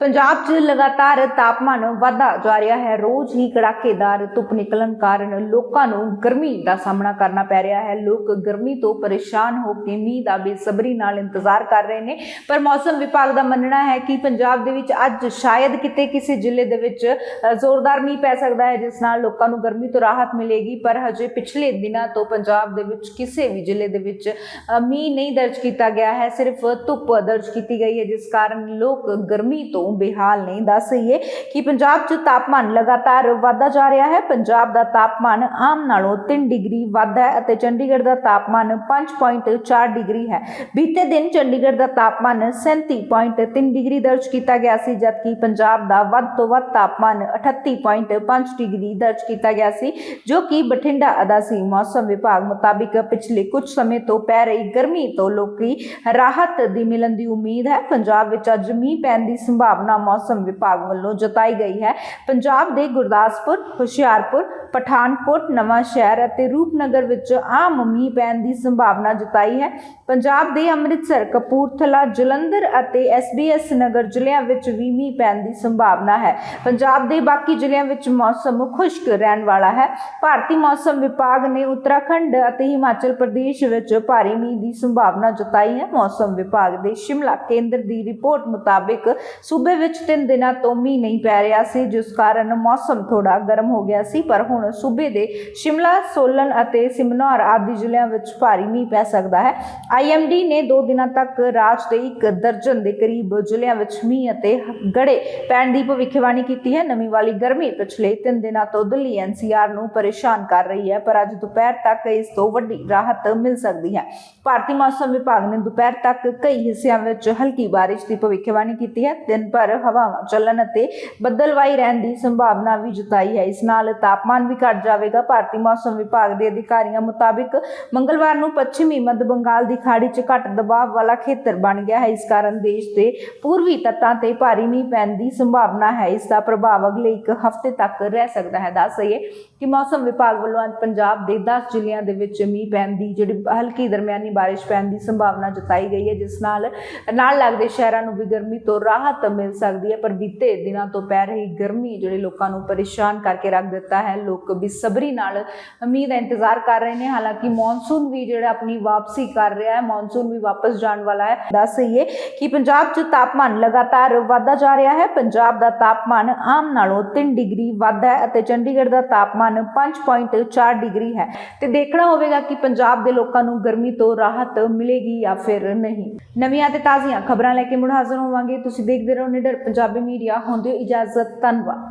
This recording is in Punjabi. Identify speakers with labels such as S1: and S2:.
S1: ਪੰਜਾਬ 'ਚ ਲਗਾਤਾਰ ਤਾਪਮਾਨ ਵਧਦਾ ਜਾ ਰਿਹਾ ਹੈ। ਰੋਜ਼ ਹੀ ਕੜਾਕੇਦਾਰ ਧੁੱਪ ਨਿਕਲਣ ਕਾਰਨ ਲੋਕਾਂ ਨੂੰ ਗਰਮੀ ਦਾ ਸਾਹਮਣਾ ਕਰਨਾ ਪੈ ਰਿਹਾ ਹੈ। ਲੋਕ ਗਰਮੀ ਤੋਂ ਪਰੇਸ਼ਾਨ ਹੋ ਕੇ ਮੀਂਹ ਦਾ ਬੇਸਬਰੀ ਨਾਲ ਇੰਤਜ਼ਾਰ ਕਰ ਰਹੇ ਨੇ। ਪਰ ਮੌਸਮ ਵਿਭਾਗ ਦਾ ਮੰਨਣਾ ਹੈ ਕਿ ਪੰਜਾਬ ਦੇ ਵਿੱਚ ਅੱਜ ਸ਼ਾਇਦ ਕਿਤੇ ਕਿਸੇ ਜ਼ਿਲ੍ਹੇ ਦੇ ਵਿੱਚ ਜ਼ੋਰਦਾਰ ਮੀਂਹ ਪੈ ਸਕਦਾ ਹੈ, ਜਿਸ ਨਾਲ ਲੋਕਾਂ ਨੂੰ ਗਰਮੀ ਤੋਂ ਰਾਹਤ ਮਿਲੇਗੀ। ਪਰ ਹਜੇ ਪਿਛਲੇ ਦਿਨਾਂ ਤੋਂ ਪੰਜਾਬ ਦੇ ਵਿੱਚ ਕਿਸੇ ਵੀ ਜ਼ਿਲ੍ਹੇ ਦੇ ਵਿੱਚ ਮੀਂਹ ਨਹੀਂ ਦਰਜ ਕੀਤਾ ਗਿਆ ਹੈ। ਸਿਰਫ ਧੁੱਪ ਦਰਜ ਕੀਤੀ ਗਈ ਹੈ, ਜਿਸ ਕਾਰਨ ਲੋਕ ਗਰਮੀ ਤੋਂ ਬੇਹਾਲ ਨਹੀਂ ਦੱਸ ਰਹੀਏ ਕਿ ਪੰਜਾਬ 'ਚ ਤਾਪਮਾਨ ਲਗਾਤਾਰ ਵਧਦਾ ਜਾ ਰਿਹਾ ਹੈ। ਪੰਜਾਬ ਦਾ ਤਾਪਮਾਨ ਆਮ ਨਾਲੋਂ 3 ਡਿਗਰੀ ਵੱਧਦਾ ਹੈ ਅਤੇ ਚੰਡੀਗੜ੍ਹ ਦਾ ਤਾਪਮਾਨ 5.4 ਡਿਗਰੀ ਹੈ। ਬੀਤੇ ਦਿਨ ਚੰਡੀਗੜ੍ਹ ਦਾ ਤਾਪਮਾਨ 37.3 ਡਿਗਰੀ ਦਰਜ ਕੀਤਾ ਗਿਆ ਸੀ, ਜਦਕਿ ਪੰਜਾਬ ਦਾ ਵੱਧ ਤੋਂ ਵੱਧ ਤਾਪਮਾਨ 38.5 ਡਿਗਰੀ ਦਰਜ ਕੀਤਾ ਗਿਆ ਸੀ, ਜੋ ਕਿ ਬਠਿੰਡਾ ਅਦਾ ਸੀ ਮੌਸਮ ਵਿਭਾਗ ਮੁਤਾਬਿਕ ਪਿਛਲੇ ਕੁਝ ਸਮੇਂ ਤੋਂ ਪੈ ਰਹੀ ਗਰਮੀ ਤੋਂ ਲੋਕੀ ਰਾਹਤ ਦੀ ਮਿਲਣ ਦੀ ਉਮੀਦ ਹੈ। ਪੰਜਾਬ ਵਿੱਚ ਅੱਜ ਮੀਂਹ ਪੈਣ ਦੀ ਸੰਭਾਵਨਾ ਮੌਸਮ ਵਿਭਾਗ ਵੱਲੋਂ ਜਤਾਈ ਗਈ ਹੈ। ਪੰਜਾਬ ਦੇ ਗੁਰਦਾਸਪੁਰ ਹੁਸ਼ਿਆਰਪੁਰ ਪਠਾਨਕੋਟ ਨਵਾਂ ਸ਼ਹਿਰ ਅਤੇ ਰੂਪਨਗਰ ਵਿੱਚ ਆਮ ਮੀਂਹ ਪੈਣ ਦੀ ਸੰਭਾਵਨਾ ਜਤਾਈ ਹੈ। ਪੰਜਾਬ ਦੇ ਅੰਮ੍ਰਿਤਸਰ, ਕਪੂਰਥਲਾ, ਜਲੰਧਰ ਅਤੇ ਐਸਬੀਐਸ ਨਗਰ ਜ਼ਿਲ੍ਹਿਆਂ ਵਿੱਚ ਵੀ ਮੀਂਹ ਪੈਣ ਦੀ ਸੰਭਾਵਨਾ ਹੈ। ਪੰਜਾਬ ਦੇ ਬਾਕੀ ਜ਼ਿਲ੍ਹਿਆਂ ਵਿੱਚ ਮੌਸਮ ਖੁਸ਼ਕ ਰਹਿਣ ਵਾਲਾ ਹੈ। ਭਾਰਤੀ ਮੌਸਮ ਵਿਭਾਗ ਨੇ ਉੱਤਰਾਖੰਡ ਅਤੇ ਹਿਮਾਚਲ ਪ੍ਰਦੇਸ਼ ਵਿੱਚ ਭਾਰੀ ਮੀਂਹ ਦੀ ਸੰਭਾਵਨਾ ਜਤਾਈ ਹੈ। ਮੌਸਮ ਵਿਭਾਗ ਦੇ ਸ਼ਿਮਲਾ ਕੇਂਦਰ ਦੀ ਰਿਪੋਰਟ ਮੁਤਾਬਿਕ ਸੂਬੇ ਵਿੱਚ 3 ਦਿਨਾਂ ਤੋਂ ਮੀਂਹ ਨਹੀਂ ਪੈ ਰਿਹਾ ਸੀ, ਜਿਸ ਕਾਰਨ ਮੌਸਮ ਥੋੜਾ ਗਰਮ ਹੋ ਗਿਆ ਸੀ, ਪਰ ਹੁਣ ਸੂਬੇ ਦੇ ਸ਼ਿਮਲਾ, ਸੋਲਨ ਅਤੇ ਸਿਮਨੌਰ ਆਦਿ ਜ਼ਿਲ੍ਹਿਆਂ ਵਿੱਚ ਭਾਰੀ ਮੀਂਹ ਪੈ ਸਕਦਾ ਹੈ। ਆਈਐਮਡੀ ਨੇ 2 ਦਿਨਾਂ ਤੱਕ ਰਾਜ ਦੇ ਇੱਕ ਦਰਜਨ ਦੇ ਕਰੀਬ ਜ਼ਿਲ੍ਹਿਆਂ ਵਿੱਚ ਮੀਂਹ ਅਤੇ ਗੜੇ ਪੈਣ ਦੀ ਭਵਿੱਖਬਾਣੀ ਕੀਤੀ ਹੈ। ਨਵੀਂ ਵਾਲੀ ਗਰਮੀ ਪਿਛਲੇ 3 ਦਿਨਾਂ ਤੋਂ ਦਿੱਲੀ ਐਨਸੀਆਰ ਨੂੰ ਪਰੇਸ਼ਾਨ ਕਰ ਰਹੀ ਹੈ, ਪਰ ਅੱਜ ਦੁਪਹਿਰ ਤੱਕ ਇਸ ਤੋਂ ਵੱਡੀ ਰਾਹਤ ਮਿਲ ਸਕਦੀ ਹੈ। ਭਾਰਤੀ ਮੌਸਮ ਵਿਭਾਗ ਨੇ ਦੁਪਹਿਰ ਤੱਕ ਕਈ ਹਿੱਸਿਆਂ ਵਿੱਚ ਹਲਕੀ ਬਾਰਿਸ਼ ਦੀ ਭਵਿੱਖਬਾਣੀ ਕੀਤੀ ਹੈ। ਦਿਨ ਭਰ ਹਵਾਵਾਂ ਚੱਲਣ ਅਤੇ ਬੱਦਲਵਾਈ ਰਹਿਣ ਦੀ ਸੰਭਾਵਨਾ ਵੀ ਜਤਾਈ ਹੈ। ਇਸ ਨਾਲ ਤਾਪਮਾਨ ਵੀ ਘਟ ਜਾਵੇਗਾ। ਭਾਰਤੀ ਮੌਸਮ ਵਿਭਾਗ ਦੇ ਅਧਿਕਾਰੀਆਂ ਮੁਤਾਬਿਕ ਮੰਗਲਵਾਰ ਨੂੰ ਪੱਛਮੀ ਮੱਧ ਬੰਗਾਲ ਦੀ ਖਾੜੀ 'ਚ ਘੱਟ ਦਬਾਅ ਵਾਲਾ ਖੇਤਰ ਬਣ ਗਿਆ ਹੈ। ਇਸ ਕਾਰਨ ਦੇਸ਼ ਦੇ ਪੂਰਬੀ ਤੱਟਾਂ ਤੇ ਭਾਰੀ ਮੀਂਹ ਪੈਣ ਦੀ ਸੰਭਾਵਨਾ ਹੈ। ਇਸ ਦਾ ਪ੍ਰਭਾਵ ਅਗਲੇ ਇੱਕ ਹਫ਼ਤੇ ਤੱਕ ਰਹਿ ਸਕਦਾ ਹੈ। ਦੱਸ ਦਈਏ ਕਿ ਮੌਸਮ ਵਿਭਾਗ ਵੱਲੋਂ ਅੱਜ ਪੰਜਾਬ ਦੇ 10 ਜ਼ਿਲ੍ਹਿਆਂ ਦੇ ਵਿੱਚ ਮੀਂਹ ਪੈਣ ਦੀ ਜਿਹੜੀ ਹਲਕੀ ਦਰਮਿਆਨੀ ਬਾਰਿਸ਼ ਪੈਣ ਦੀ ਸੰਭਾਵਨਾ ਜਤਾਈ ਗਈ ਹੈ, ਜਿਸ ਨਾਲ ਨਾਲ ਲੱਗਦੇ ਸ਼ਹਿਰਾਂ ਨੂੰ ਵੀ ਗਰਮੀ ਤੋਂ ਰਾਹਤ ਮਿਲ ਸਕਦੀ ਹੈ। ਪਰ ਬੀਤੇ ਦਿਨਾਂ ਤੋਂ ਪੈ ਰਹੀ ਗਰਮੀ ਜਿਹੜੇ ਲੋਕਾਂ ਨੂੰ ਪਰੇਸ਼ਾਨ ਕਰਕੇ ਰੱਖ ਦਿੱਤਾ ਹੈ। ਲੋਕ ਲੋਕ ਬੇਸਬਰੀ ਨਾਲ ਮੀਂਹ ਦਾ ਇੰਤਜ਼ਾਰ ਕਰ ਰਹੇ ਨੇ। ਹਾਲਾਂਕਿ ਮੌਨਸੂਨ ਵੀ ਜਿਹੜਾ ਆਪਣੀ ਵਾਪਸੀ ਕਰ ਰਿਹਾ ਹੈ ਮੌਨਸੂਨ ਵੀ ਵਾਪਸ ਜਾਣ ਵਾਲਾ ਹੈ। ਦੱਸ ਰਹੀਏ ਕਿ ਪੰਜਾਬ 'ਚ ਤਾਪਮਾਨ ਲਗਾਤਾਰ ਵਧਦਾ ਜਾ ਰਿਹਾ ਹੈ। ਪੰਜਾਬ ਦਾ ਤਾਪਮਾਨ ਆਮ ਨਾਲੋਂ 3 ਡਿਗਰੀ ਵੱਧ ਹੈ ਅਤੇ ਚੰਡੀਗੜ੍ਹ ਦਾ ਤਾਪਮਾਨ 5.4 ਡਿਗਰੀ ਹੈ। ਤੇ ਦੇਖਣਾ ਹੋਵੇਗਾ ਕਿ ਪੰਜਾਬ ਦੇ ਲੋਕਾਂ ਨੂੰ ਗਰਮੀ ਤੋਂ ਰਾਹਤ ਮਿਲੇਗੀ ਜਾਂ ਫਿਰ ਨਹੀਂ। ਨਵੀਆਂ ਤੇ ਤਾਜ਼ੀਆਂ ਖਬਰਾਂ ਲੈ ਕੇ ਮੁੜ ਹਾਜ਼ਰ ਹੋਵਾਂਗੇ। ਤੁਸੀਂ ਦੇਖਦੇ ਰਹੋ ਨਿਡਰ ਪੰਜਾਬੀ ਮੀਡੀਆ। ਹੁੰਦੇ ਇਜਾਜ਼ਤ। ਧੰਨਵਾਦ।